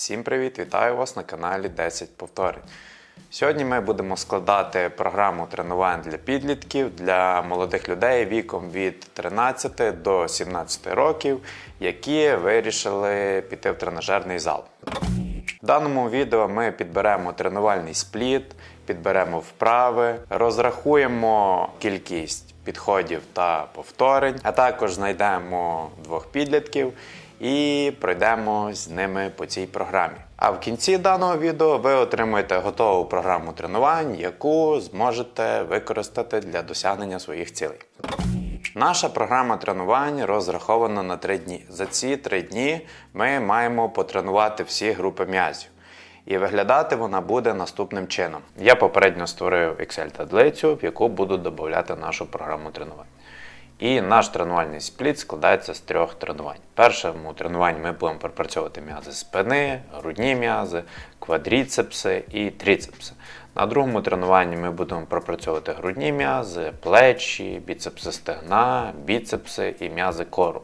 Всім привіт! Вітаю вас на каналі 10 повторень. Сьогодні ми будемо складати програму тренувань для підлітків для молодих людей віком від 13 до 17 років, які вирішили піти в тренажерний зал. В даному відео ми підберемо тренувальний спліт, підберемо вправи, розрахуємо кількість підходів та повторень, а також знайдемо двох підлітків і пройдемо з ними по цій програмі. А в кінці даного відео ви отримаєте готову програму тренувань, яку зможете використати для досягнення своїх цілей. Наша програма тренувань розрахована на 3 дні. За ці 3 дні ми маємо потренувати всі групи м'язів. І виглядати вона буде наступним чином. Я попередньо створив Excel-таблицю, в яку буду додати нашу програму тренувань. І наш тренувальний спліт складається з трьох тренувань. В першому тренуванні ми будемо пропрацьовувати м'язи спини, грудні м'язи, квадріцепси і тріцепси. На другому тренуванні ми будемо пропрацьовувати грудні м'язи, плечі, біцепси стегна, біцепси і м'язи кору.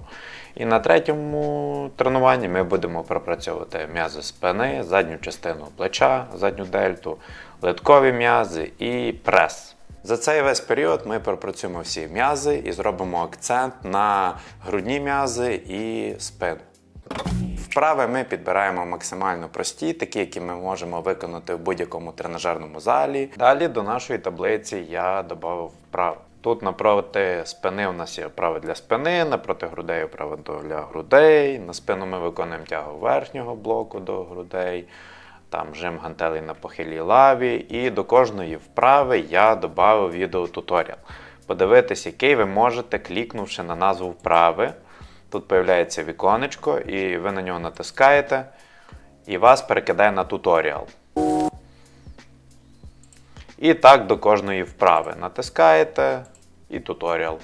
І на третьому тренуванні ми будемо пропрацьовувати м'язи спини, задню частину плеча, задню дельту, литкові м'язи і прес. За цей весь період ми пропрацюємо всі м'язи і зробимо акцент на грудні м'язи і спину. Вправи ми підбираємо максимально прості, такі, які ми можемо виконати в будь-якому тренажерному залі. Далі до нашої таблиці я додав вправи. Тут напроти спини у нас є вправи для спини, напроти грудей вправи для грудей. На спину ми виконуємо тягу верхнього блоку до грудей, там жим гантелей на похилій лаві. І до кожної вправи я додав відеотуторіал. Подивитись, який ви можете, клікнувши на назву вправи. Тут з'являється віконечко, і ви на нього натискаєте, і вас перекидає на туторіал. І так до кожної вправи. Натискаєте і туторіал.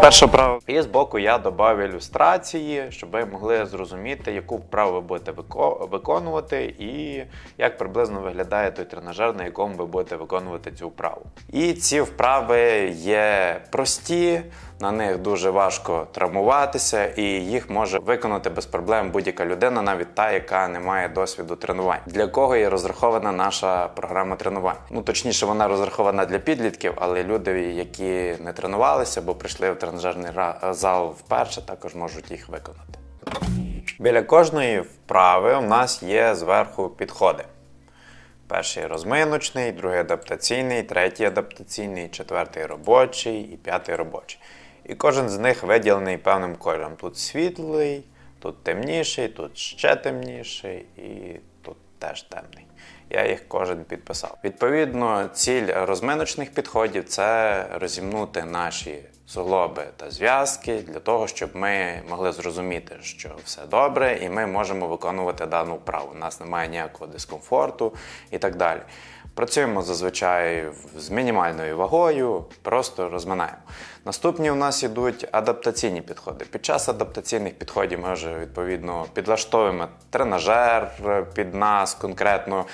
Перша вправа. І з боку я додав ілюстрації, щоб ви могли зрозуміти, яку вправу ви будете виконувати, і як приблизно виглядає той тренажер, на якому ви будете виконувати цю вправу. І ці вправи є прості, на них дуже важко травмуватися, і їх може виконати без проблем будь-яка людина, навіть та, яка не має досвіду тренувань. Для кого є розрахована наша програма тренувань? Ну точніше, вона розрахована для підлітків, але люди, які не тренувалися або прийшли в тренажерний зал вперше, також можуть їх виконати. Біля кожної вправи у нас є зверху підходи. Перший розминочний, другий адаптаційний, третій адаптаційний, четвертий робочий і п'ятий робочий. І кожен з них виділений певним кольором. Тут світлий, тут темніший, тут ще темніший і тут теж темний. Я їх кожен підписав. Відповідно, ціль розминочних підходів це розімнути наші суглоби та зв'язки для того, щоб ми могли зрозуміти, що все добре, і ми можемо виконувати дану вправу. У нас немає ніякого дискомфорту і так далі. Працюємо зазвичай з мінімальною вагою, просто розминаємо. Наступні у нас ідуть адаптаційні підходи. Під час адаптаційних підходів ми вже відповідно підлаштовуємо тренажер під нас конкретно,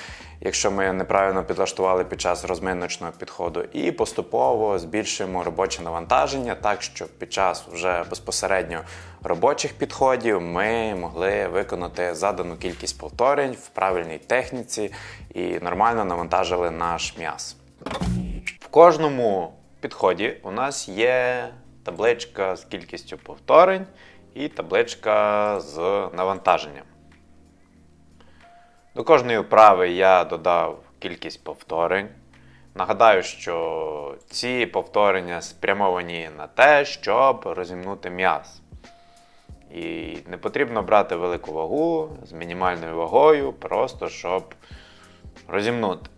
якщо ми неправильно підлаштували під час розминочного підходу, і поступово збільшуємо робоче навантаження, так щоб під час вже безпосередньо робочих підходів ми могли виконати задану кількість повторень в правильній техніці і нормально навантажили наш м'яз. В кожному підході у нас є табличка з кількістю повторень і табличка з навантаженням. До кожної вправи я додав кількість повторень. Нагадаю, що ці повторення спрямовані на те, щоб розімнути м'яз. І не потрібно брати велику вагу з мінімальною вагою, просто щоб розімнути.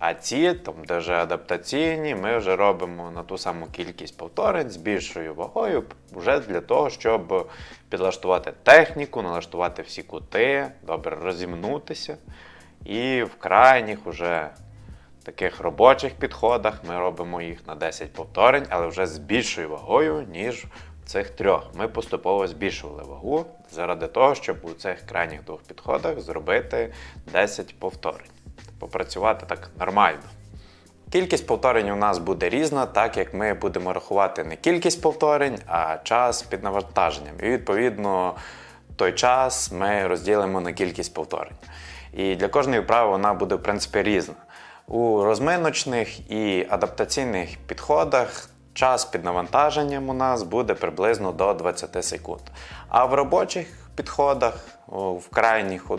А ці, там, де вже адаптаційні, ми вже робимо на ту саму кількість повторень з більшою вагою, вже для того, щоб підлаштувати техніку, налаштувати всі кути, добре розімнутися. І в крайніх уже таких робочих підходах ми робимо їх на 10 повторень, але вже з більшою вагою, ніж в цих трьох. Ми поступово збільшували вагу заради того, щоб у цих крайніх двох підходах зробити 10 повторень. Попрацювати так нормально. Кількість повторень у нас буде різна, так як ми будемо рахувати не кількість повторень, а час під навантаженням. І відповідно той час ми розділимо на кількість повторень. І для кожної вправи вона буде в принципі різна. У розминочних і адаптаційних підходах час під навантаженням у нас буде приблизно до 20 секунд. А в робочих підходах, в крайніх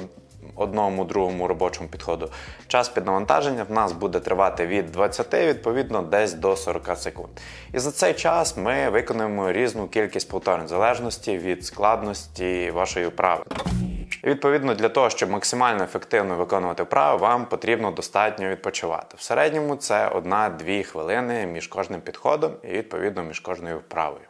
одному, другому робочому підходу, час під навантаженням в нас буде тривати від 20, відповідно, десь до 40 секунд. І за цей час ми виконуємо різну кількість повторень, в залежності від складності вашої вправи. І відповідно для того, щоб максимально ефективно виконувати вправи, вам потрібно достатньо відпочивати. В середньому це 1-2 хвилини між кожним підходом і відповідно між кожною вправою.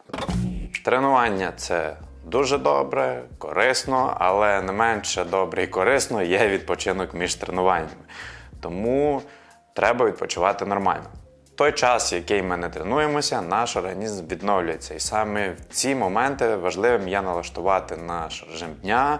Тренування це дуже добре, корисно, але не менше добре і корисно є відпочинок між тренуваннями. Тому треба відпочивати нормально. Той час, який ми не тренуємося, наш організм відновлюється. І саме в ці моменти важливим є налаштувати наш режим дня,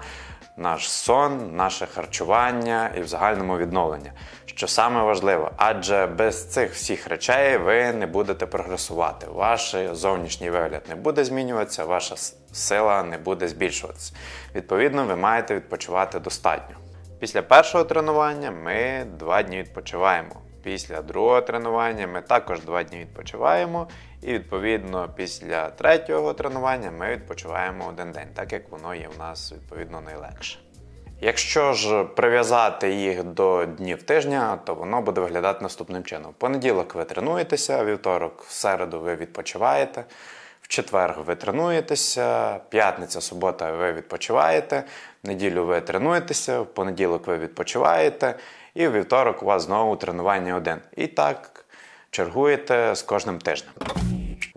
наш сон, наше харчування і в загальному відновлення. Що саме важливо, адже без цих всіх речей ви не будете прогресувати. Ваш зовнішній вигляд не буде змінюватися, ваша сила не буде збільшуватися. Відповідно, ви маєте відпочивати достатньо. Після першого тренування ми два дні відпочиваємо. Після другого тренування ми також два дні відпочиваємо. І відповідно після третього тренування ми відпочиваємо один день, так як воно є в нас відповідно найлегше. Якщо ж прив'язати їх до днів тижня, то воно буде виглядати наступним чином: в понеділок ви тренуєтеся, вівторок, в середу ви відпочиваєте, в четвер ви тренуєтеся, п'ятниця, субота ви відпочиваєте, в неділю ви тренуєтеся, в понеділок ви відпочиваєте, і в вівторок у вас знову тренування один. І так чергуєте з кожним тижнем.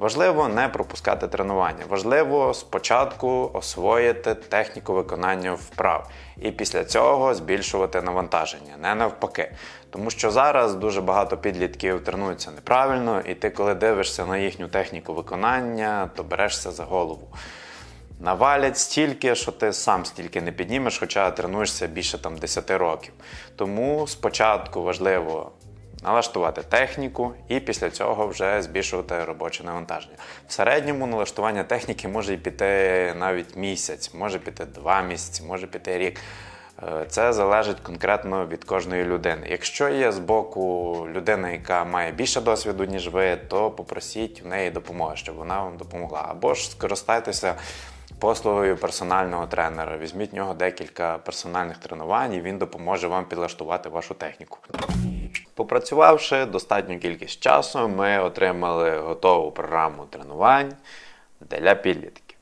Важливо не пропускати тренування. Важливо спочатку освоїти техніку виконання вправ і після цього збільшувати навантаження, не навпаки. Тому що зараз дуже багато підлітків тренуються неправильно, і ти, коли дивишся на їхню техніку виконання, то берешся за голову. Навалять стільки, що ти сам стільки не піднімеш, хоча тренуєшся більше там 10 років. Тому спочатку важливо налаштувати техніку і після цього вже збільшувати робоче навантаження. В середньому налаштування техніки може піти навіть місяць, може піти два місяці, може піти рік. Е, Це залежить конкретно від кожної людини. Якщо є з боку людина, яка має більше досвіду, ніж ви, то попросіть в неї допомоги, щоб вона вам допомогла. Або ж скористайтеся послугою персонального тренера. Візьміть в нього декілька персональних тренувань, і він допоможе вам підлаштувати вашу техніку. Попрацювавши достатню кількість часу, ми отримали готову програму тренувань для підлітків.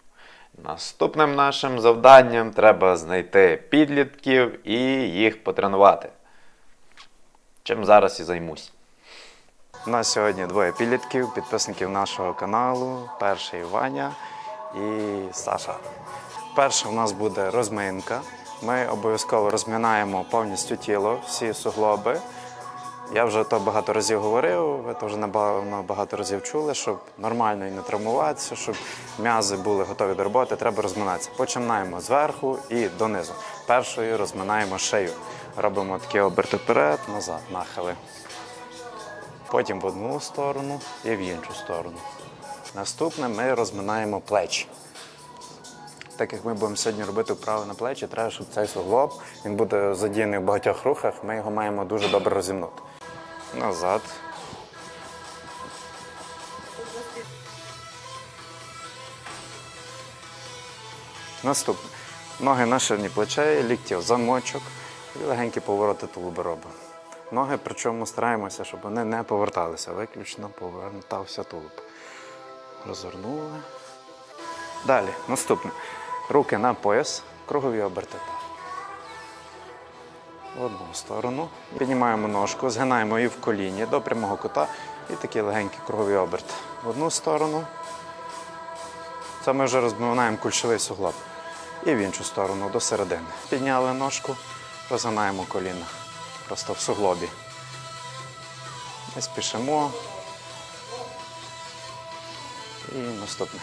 Наступним нашим завданням треба знайти підлітків і їх потренувати. Чим зараз і займусь. У нас сьогодні двоє підлітків, підписників нашого каналу. Перший Ваня і Саша. Перша у нас буде розминка. Ми обов'язково розминаємо повністю тіло, всі суглоби. Я вже то багато разів говорив, ви то вже багато разів чули, щоб нормально і не травмуватися, щоб м'язи були готові до роботи, треба розминатися. Починаємо зверху і донизу. Першою розминаємо шию. Робимо такі оберти вперед, назад, нахили. Потім в одну сторону і в іншу сторону. Наступне ми розминаємо плечі. Так як ми будемо сьогодні робити вправи на плечі, треба, щоб цей суглоб він буде задіяний в багатьох рухах, ми його маємо дуже добре розімнути. Назад. Наступне. Ноги на ширині плечей, лікті в замочок і легенькі повороти тулуби робимо. Ноги, причому стараємося, щоб вони не поверталися, виключно повертався тулуб. Розвернули. Далі, наступне. Руки на пояс, кругові оберти. В одну сторону. Піднімаємо ножку, згинаємо її в коліні до прямого кута і такі легенькі кругові оберти. В одну сторону. Це ми вже розминаємо кульшовий суглоб. І в іншу сторону до середини. Підняли ножку, розгинаємо коліна. Просто в суглобі. Не спішимо. І наступне.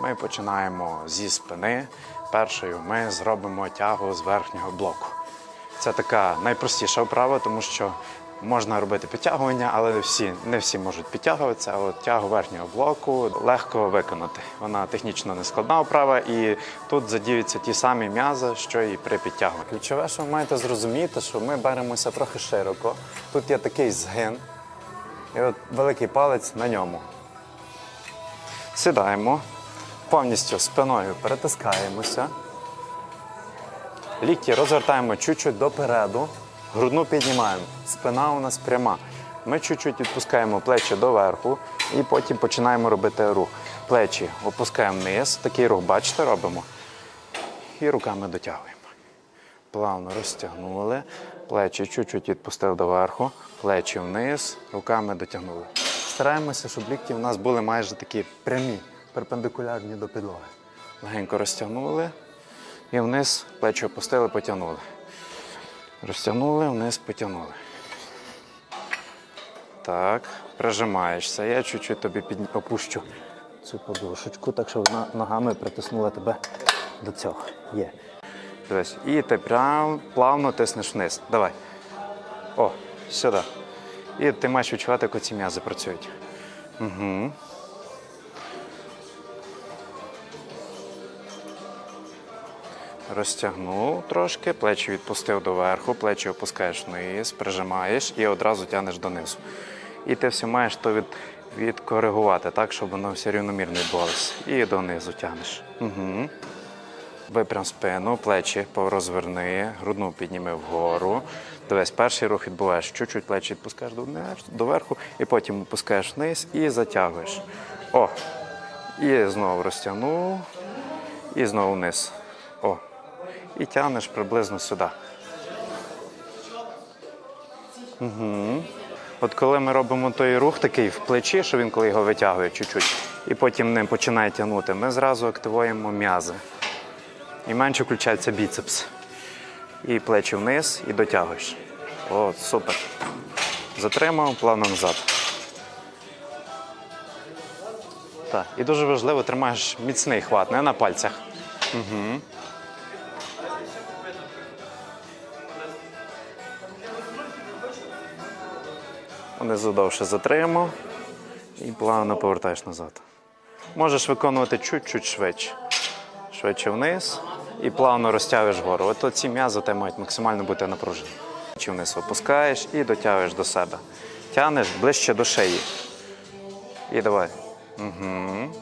Ми починаємо зі спини. Першою ми зробимо тягу з верхнього блоку. Це така найпростіша вправа, тому що Можна робити підтягування, але не всі, не всі можуть підтягуватися. А от тягу верхнього блоку легко виконати. Вона технічно не складна вправа, і тут задіються ті самі м'язи, що і при підтягуванні. Ключове, що ви маєте зрозуміти, що ми беремося трохи широко. Тут є такий згин, і от великий палець на ньому. Сідаємо, повністю спиною перетискаємося. Лікті розвертаємо чуть-чуть допереду, грудну піднімаємо. Спина у нас пряма. Ми чуть-чуть відпускаємо плечі доверху і потім починаємо робити рух. Плечі опускаємо вниз, такий рух, бачите, робимо. І руками дотягуємо. Плавно розтягнули, плечі чуть-чуть відпустили доверху, плечі вниз, руками дотягнули. Стараємося, щоб лікті у нас були майже такі прямі, перпендикулярні до підлоги. Легенько розтягнули і вниз плечі опустили, потягнули. Розтягнули, вниз потягнули. Так, прижимаєшся. Я чуть-чуть тобі під... опущу цю подушечку, так щоб вона ногами притиснула тебе до цього. Є. Дивись. І ти прям плавно тиснеш вниз. Давай. О, сюди. І ти маєш відчувати, як ці м'язи працюють. Угу. Розтягнув трошки, плечі відпустив доверху, плечі опускаєш вниз, прижимаєш і одразу тягнеш донизу. І ти все маєш то від, відкоригувати так, щоб воно все рівномірно відбувалося. І донизу тягнеш. Угу. Випрям спину, плечі порозверни, грудну підніми вгору. Дивись, перший рух відбуваєш, чуть-чуть плечі відпускаєш доверху, і потім опускаєш вниз і затягуєш. О! І знову розтягнув, і знову вниз. О. І тягнеш приблизно сюди. Угу. От коли ми робимо той рух такий в плечі, що він коли його витягує чуть-чуть, і потім ним починає тягнути, ми зразу активуємо м'язи. І менше включається біцепс. І плечі вниз, і дотягуєш. О, супер. Затримав, плавно назад. Так. І дуже важливо, тримаєш міцний хват, не на пальцях. Угу. Внизу довше затримав і плавно повертаєш назад. Можеш виконувати чуть-чуть швидше. Швидше вниз і плавно розтягуєш вгору. От ці м'язи тебе мають максимально бути напружені. Чи вниз опускаєш і дотягуєш до себе. Тягнеш ближче до шиї. І давай. Угу.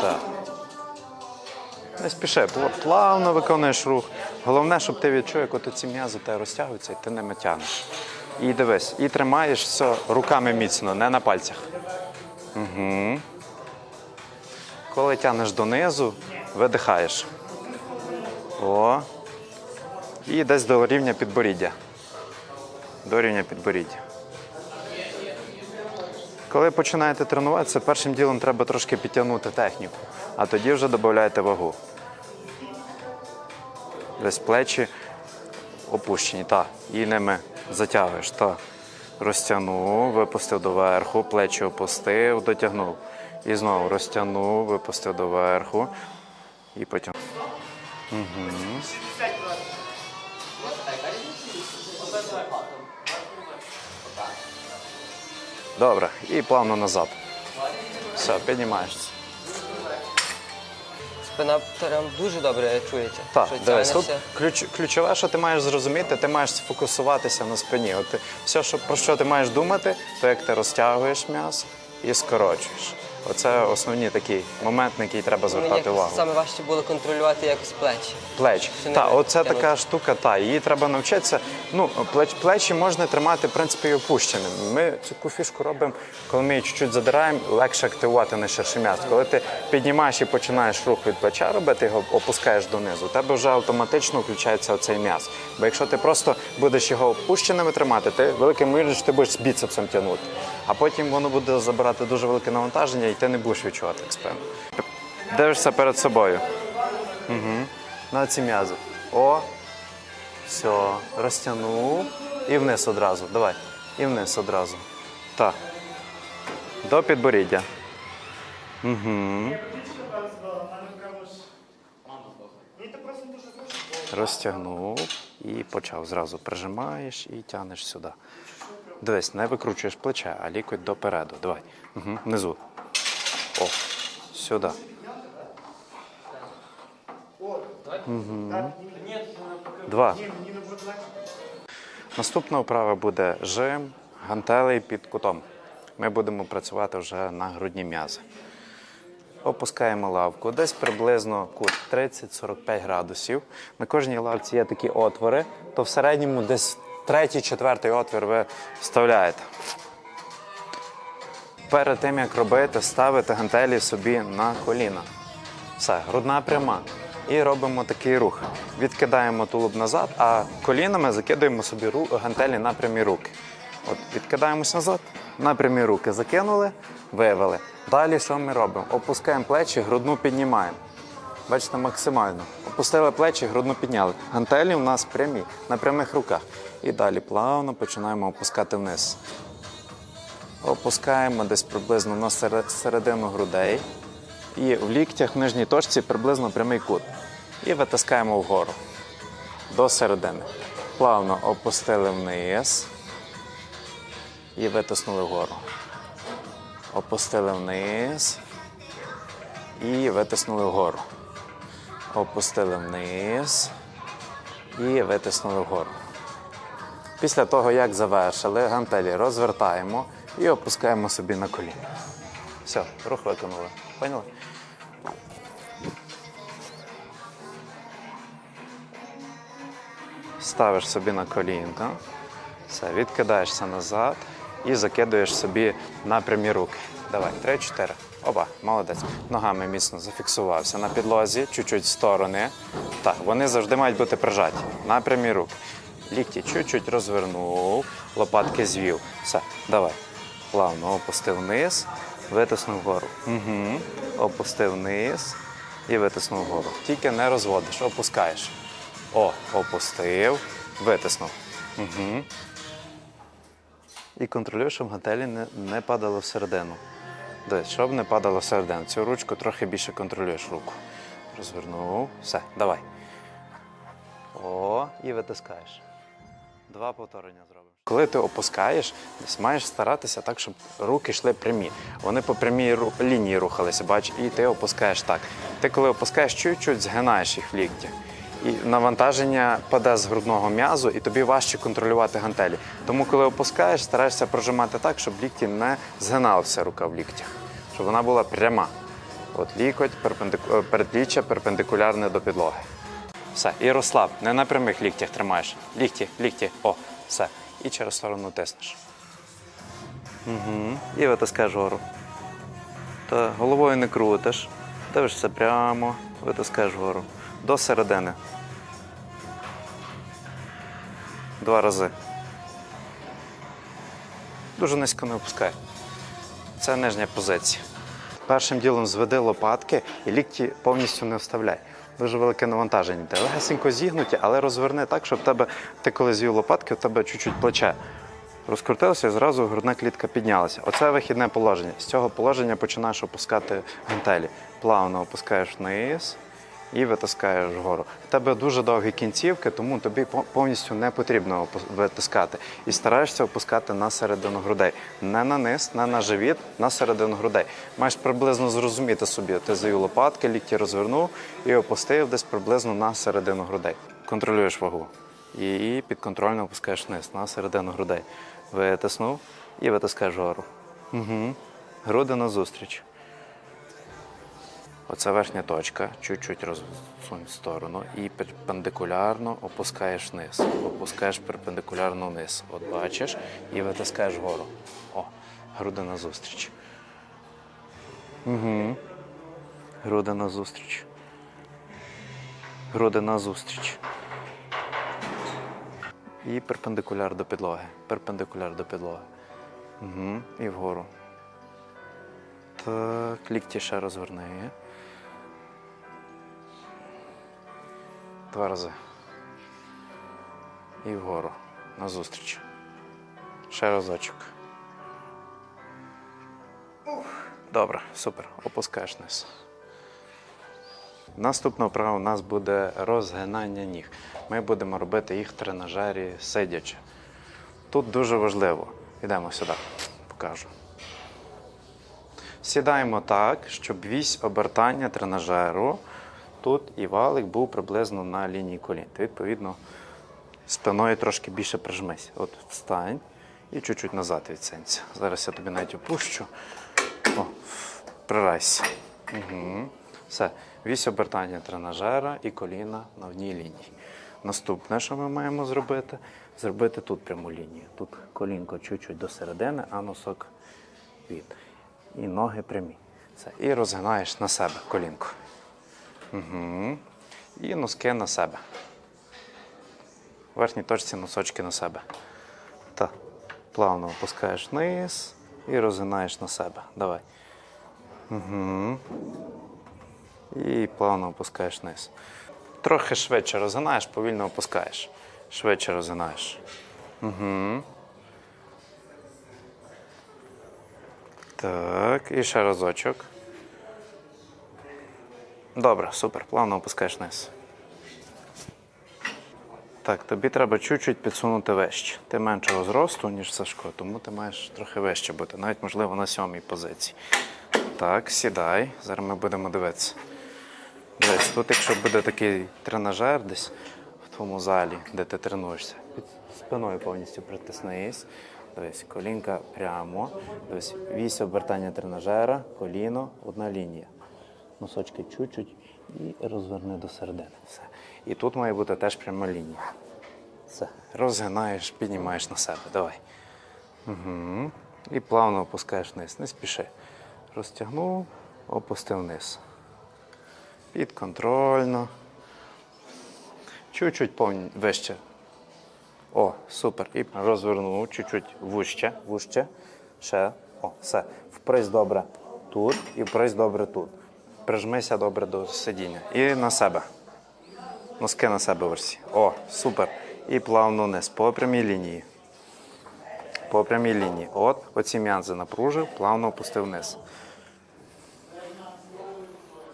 Так. Не спіши, плавно виконуєш рух. Головне, щоб ти відчув, як от ці м'язи тебе розтягуються, і ти ними тягнеш. І дивись, і тримаєш все руками міцно, не на пальцях. Угу. Коли тягнеш донизу, видихаєш. О. І десь до рівня підборіддя. До рівня підборіддя. Коли починаєте тренуватися, першим ділом треба трошки підтягнути техніку, а тоді вже додаєте вагу. Десь плечі опущені, так, і ними затягуєш. Так. Розтягнув, випустив доверху, плечі опустив, дотягнув. І знову розтягнув, випустив доверху і потягнув. Угу. Добре, і плавно назад. Все, піднімаєшся. Спина прям дуже добре чується. Так, що дивись, тут ключ, ключове, що ти маєш зрозуміти, ти маєш сфокусуватися на спині. От ти, все, що, про що ти маєш думати, то як ти розтягуєш м'ясо і скорочуєш. Оце основні такі моменти, на які треба звертати увагу. саме важче було контролювати якось плечі. Плеч. Чи Так, оце тягнути? така штука, та, її треба навчитися. Ну, плеч, плечі можна тримати, в принципі, і опущеними. Ми цю фішку робимо, коли ми її чуть-чуть задираємо, легше активувати на ширше м'ясо. Коли ти піднімаєш і починаєш рух від плеча робити, його опускаєш донизу, у тебе вже автоматично включається оцей м'яз. Бо якщо ти просто будеш його опущеними тримати, ти великим ймовірністю ти будеш з біцепсом тягнути. А потім воно буде забирати дуже велике навантаження, і ти не будеш відчувати як спину. Дивишся перед собою. На ці м'язи. О. Все. Розтягнув. І вниз одразу. Давай. І вниз одразу. Так. До підборіддя. Угу. Розтягнув і почав. Зразу прижимаєш і тягнеш сюди. Дивись, не викручуєш плече, а лікоть допереду. Давай. Угу. Внизу. О, сюди. Угу. Два. Наступна вправа буде жим, гантелей під кутом. Ми будемо працювати вже на грудні м'язи. Опускаємо лавку. Десь приблизно кут 30-45 градусів. На кожній лавці є такі отвори, то в середньому десь третій, четвертий отвір ви вставляєте. Перед тим, як робити, ставите гантелі собі на коліна. Все, грудна пряма. І робимо такий рух. Відкидаємо тулуб назад, а колінами закидаємо собі гантелі на прямі руки. От, відкидаємось назад, на прямі руки закинули, вивели. Далі що ми робимо? Опускаємо плечі, грудну піднімаємо. Бачите, максимально. Опустили плечі, грудну підняли. Гантелі у нас прямі, на прямих руках. І далі плавно починаємо опускати вниз. Опускаємо десь приблизно на середину грудей. І в ліктях в нижній точці приблизно прямий кут. І витискаємо вгору до середини. Плавно опустили вниз і витиснули вгору. Опустили вниз і витиснули вгору. Опустили вниз і витиснули вгору. Після того, як завершили, гантелі розвертаємо і опускаємо собі на коліна. Все, рух виконали. Поняли? Ставиш собі на колінка, все, відкидаєшся назад і закидуєш собі на прямі руки. Давай, три, чотири. Оба, молодець. Ногами міцно зафіксувався на підлозі, чуть-чуть сторони. Так, вони завжди мають бути прижаті. На прямі руки. Лікті чуть-чуть розвернув, лопатки звів. Все, давай. Плавно опустив вниз, витиснув вгору. Угу. Опустив вниз і витиснув вгору. Тільки не розводиш, опускаєш. О, опустив, витиснув. Угу. І контролюєш, щоб гантелі не, не падало всередину. Дивись, щоб не падало всередину. Цю ручку трохи більше контролюєш руку. Розвернув. Все, давай. О, і витискаєш. Два повторення зробимо. Коли ти опускаєш, маєш старатися так, щоб руки йшли прямі. Вони по прямій лінії рухалися, бач, і ти опускаєш так. Ти коли опускаєш чуть-чуть, згинаєш їх в ліктях. І навантаження паде з грудного м'язу, і тобі важче контролювати гантелі. Тому, коли опускаєш, стараєшся прожимати так, щоб лікті не згиналася рука в ліктях, щоб вона була пряма. От лікоть, перпендику... передпліччя перпендикулярне до підлоги. Все, і не на прямих ліктях тримаєш. Лікті, лікті, о, все. І через сторону тиснеш. Угу. І витискаєш гору. Та головою не крутиш. Дивишся прямо, витискаєш гору. До середини. Два рази. Дуже низько не опускай. Це нижня позиція. Першим ділом зведи лопатки і лікті повністю не вставляй. Дуже велике навантаження. Де легесенько зігнуті, але розверни так, щоб тебе, ти коли звів лопатки, у тебе чуть-чуть плече розкрутилося і зразу грудна клітка піднялася. Оце вихідне положення. З цього положення починаєш опускати гантелі. Плавно опускаєш вниз і витискаєш вгору. В тебе дуже довгі кінцівки, тому тобі повністю не потрібно витискати. І стараєшся опускати на середину грудей. Не на низ, не на живіт, на середину грудей. Маєш приблизно зрозуміти собі. Ти завів лопатки, лікті розвернув і опустив десь приблизно на середину грудей. Контролюєш вагу. І підконтрольно опускаєш вниз на середину грудей. Витиснув і витискаєш вгору. Угу. Груди назустріч. Оце верхня точка, чуть-чуть розсунь в сторону і перпендикулярно опускаєш вниз. Опускаєш перпендикулярно вниз. От бачиш, і витискаєш вгору. О, груди назустріч. Угу. Груди назустріч. Груди назустріч. І перпендикуляр до підлоги. Перпендикуляр до підлоги. Угу. І вгору. Так, лікті ще розверни. Два рази. І вгору. Назустріч. Ще разочок. Добре, супер. Опускаєш вниз. Наступна вправа у нас буде розгинання ніг. Ми будемо робити їх в тренажері сидячи. Тут дуже важливо. Йдемо сюди, покажу. Сідаємо так, щоб вісь обертання тренажеру тут і валик був приблизно на лінії колін. Ти, відповідно, спиною трошки більше прижмись. От встань і чуть-чуть назад відсенься. Зараз я тобі навіть опущу. О, прирайся. Угу. Все. Вісь обертання тренажера і коліна на одній лінії. Наступне, що ми маємо зробити, зробити тут пряму лінію. Тут колінко чуть-чуть до середини, а носок від. І ноги прямі. Все. І розгинаєш на себе колінко. Угу. І носки на себе. В верхній точці носочки на себе. Так. Плавно опускаєш вниз і розгинаєш на себе. Давай. Угу. І плавно опускаєш вниз. Трохи швидше розгинаєш, повільно опускаєш. Швидше розгинаєш. Угу. Так, і ще разочок. Добре, супер. Плавно опускаєш вниз. Так, тобі треба чуть-чуть підсунути вище. Ти меншого зросту, ніж Сашко, тому ти маєш трохи вище бути, навіть можливо на сьомій позиції. Так, сідай. Зараз ми будемо дивитися. Дивись, тут, якщо буде такий тренажер десь в твоєму залі, де ти тренуєшся, під спиною повністю притиснись. Дивись, колінка прямо. Дивись, вісь обертання тренажера, коліно, одна лінія. Носочки чуть-чуть і розверни до середини. Все. І тут має бути теж пряма лінія. Все. Розгинаєш, піднімаєш на себе. Давай. Угу. І плавно опускаєш вниз. Не спіши. Розтягнув, опустив вниз. Підконтрольно. Чуть-чуть повні... вище. О, супер. І розвернув чуть-чуть вужче, вужче. Ще. О, все. Впрись добре тут і впрись добре тут. Прижмися добре до сидіння. І на себе. Носки на себе версі. О, супер. І плавно вниз. По прямій лінії. По прямій лінії. От, оці м'янзи напружив, плавно опустив вниз.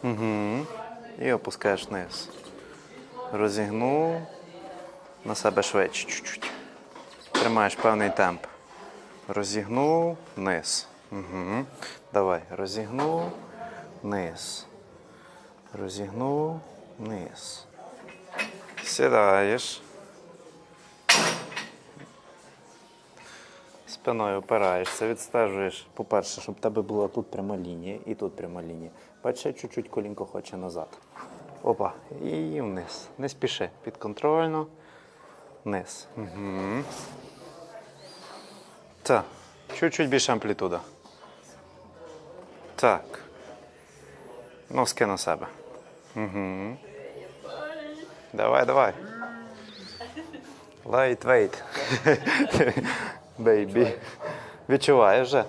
Угу. І опускаєш вниз. Розігнув на себе швидше чуть-чуть. Тримаєш певний темп. Розігнув вниз. Угу. Давай. Розігнув вниз. Розігнув вниз. Сідаєш. Спиною опираєшся, відстежуєш, по-перше, щоб в тебе була тут пряма лінія і тут пряма лінія. Бачиш, чуть-чуть колінко хоче назад. Опа, і вниз. Не спіши. Підконтрольно. Вниз. Угу. Так. Чуть-чуть більше амплітуда. Так. Носки на себе. Угу. Давай, давай. Лайтвейт. Бейбі. Відчуваєш вже?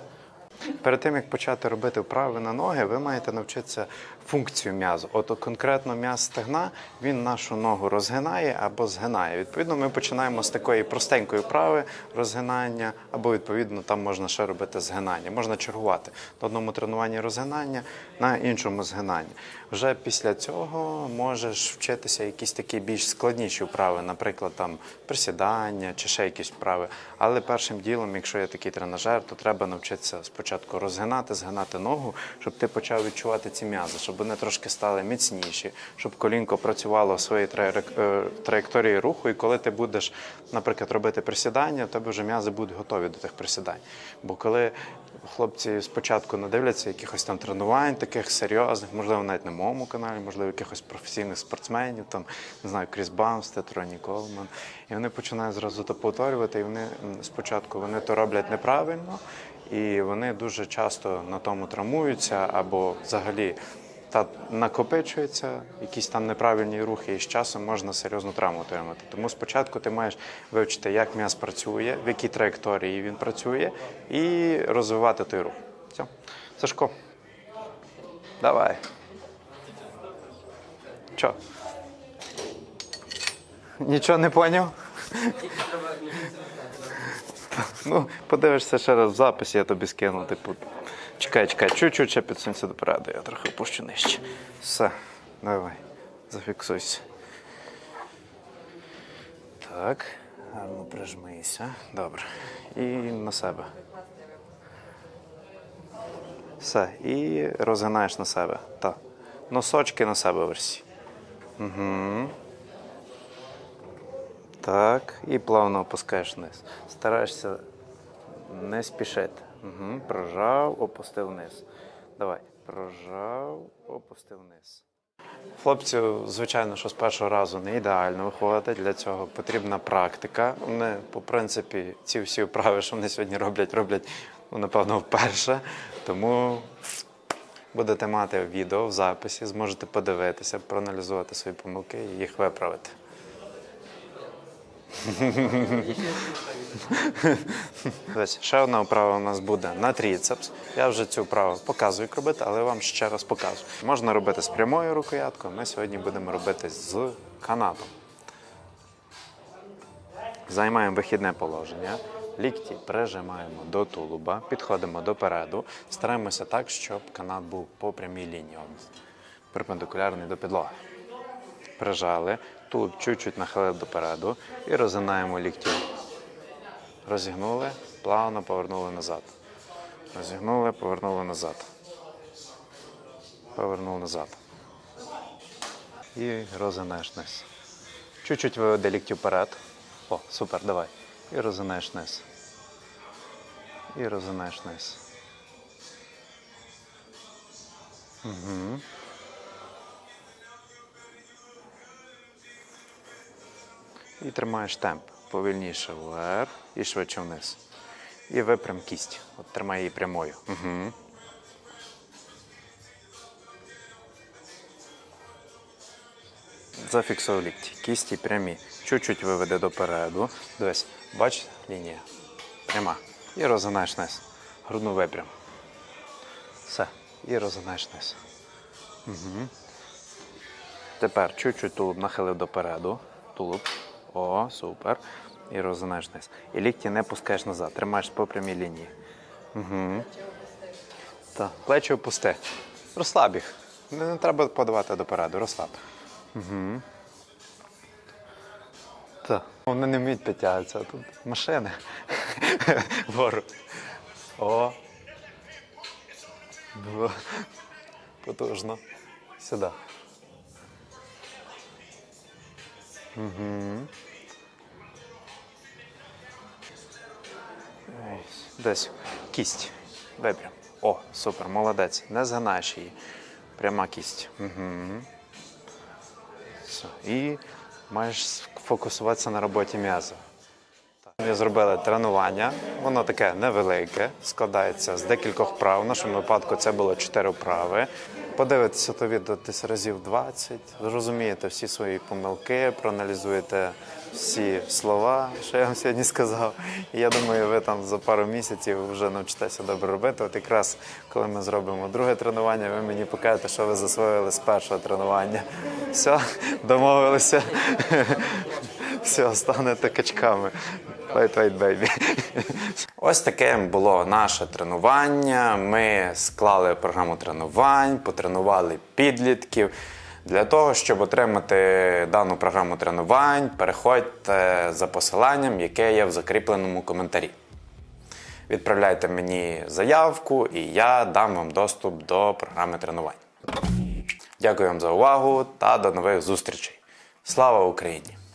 Перед тим, як почати робити вправи на ноги, ви маєте навчитися функцію м'язу. От конкретно м'яз стегна, він нашу ногу розгинає або згинає. Відповідно, ми починаємо з такої простенької вправи розгинання, або відповідно там можна ще робити згинання. Можна чергувати на одному тренуванні розгинання, на іншому згинання. Вже після цього можеш вчитися якісь такі більш складніші вправи, наприклад, там присідання чи ще якісь вправи. Але першим ділом, якщо є такий тренажер, то треба навчитися спочатку розгинати, згинати ногу, щоб ти почав відчувати ці м'язи, щоб вони трошки стали міцніші, щоб колінко працювало в своїй е, траєкторії руху. І коли ти будеш, наприклад, робити присідання, у тебе вже м'язи будуть готові до тих присідань. Бо коли хлопці спочатку надивляться якихось там тренувань, таких серйозних, можливо, навіть на моєму каналі, можливо, якихось професійних спортсменів, там не знаю, Кріс Бамстед, Ронні Колман. І вони починають зразу то повторювати, і вони спочатку вони то роблять неправильно, і вони дуже часто на тому травмуються або взагалі. Та накопичується, якісь там неправильні рухи, і з часом можна серйозну травму отримати. Тому спочатку ти маєш вивчити, як м'яз працює, в якій траєкторії він працює, і розвивати той рух. Все. Сашко, давай. Що? Нічого не поняв? Ну, подивишся ще раз в записі, я тобі скину, типу. Чекай, чекай, чуть-чуть ще підсунься допереду, я трохи опущу нижче. Все, давай. Зафіксуйся. Так, гарно прижмися. Добре. І на себе. Все. І розгинаєш на себе. Так. Носочки на себе версі. Угу. Так. І плавно опускаєш вниз. Стараєшся не спішити. Угу. Прожав, опустив вниз. Давай. Прожав, опустив вниз. Хлопцю, звичайно, що з першого разу не ідеально виходить. Для цього потрібна практика. Вони, по принципі, ці всі вправи, що вони сьогодні роблять, роблять, ну, напевно, вперше. Тому будете мати відео в записі, зможете подивитися, проаналізувати свої помилки і їх виправити. Ще одна вправа у нас буде на тріцепс. Я вже цю вправу показую, як робити, але вам ще раз покажу. Можна робити з прямою рукояткою. Ми сьогодні будемо робити з канатом. Займаємо вихідне положення. Лікті прижимаємо до тулуба, підходимо допереду, стараємося так, щоб канат був по прямій лінії, перпендикулярний до підлоги. Прижали, тулуб чуть-чуть нахилили допереду і розгинаємо ліктю. Розігнули, плавно повернули назад. Розігнули, повернули назад. Повернули назад. І розгинаєш низ. Чуть-чуть виведи лікті вперед. О, супер, давай. І розгинаєш низ. І розгинаєш низ. Угу. І тримаєш темп. Повільніше вверх і швидше вниз. І випрям кість. От тримай її прямою. Угу. Зафіксуй лікті. Кісті прямі. Чуть-чуть виведи допереду. Дивись, бач лінія. Пряма. І розгинаєш низ. Грудну випрям. Все. І розгинаєш низ. Угу. Тепер чуть-чуть тулуб нахилив допереду. Тулуб. О, супер. І розгинаєш низ. І лікті не пускаєш назад. Тримаєш по прямій лінії. Угу. Так. Плечі опусти. Розслаб їх. Не, не треба подавати допереду, розслаб. Угу. Так. Вони не вміють підтягуватися, а тут машини. Вгору. О. Потужно. Сюди. Угу. Десь кість. Випрям. О, супер, молодець. Не згинаєш її. Пряма кість. Угу. Все. І маєш фокусуватися на роботі м'яза. Ми зробили тренування, воно таке невелике, складається з декількох вправ. В нашому випадку це було 4 вправи. Подивитися то відео десь разів 20, зрозумієте всі свої помилки, проаналізуєте всі слова, що я вам сьогодні сказав. І я думаю, ви там за пару місяців вже навчитеся добре робити. От якраз коли ми зробимо друге тренування, ви мені покажете, що ви засвоїли з першого тренування. Все, домовилися. Все, станете качками. Wait, wait, baby. Ось таким було наше тренування. Ми склали програму тренувань, потренували підлітків. Для того, щоб отримати дану програму тренувань, переходьте за посиланням, яке є в закріпленому коментарі. Відправляйте мені заявку, і я дам вам доступ до програми тренувань. Дякую вам за увагу та до нових зустрічей. Слава Україні!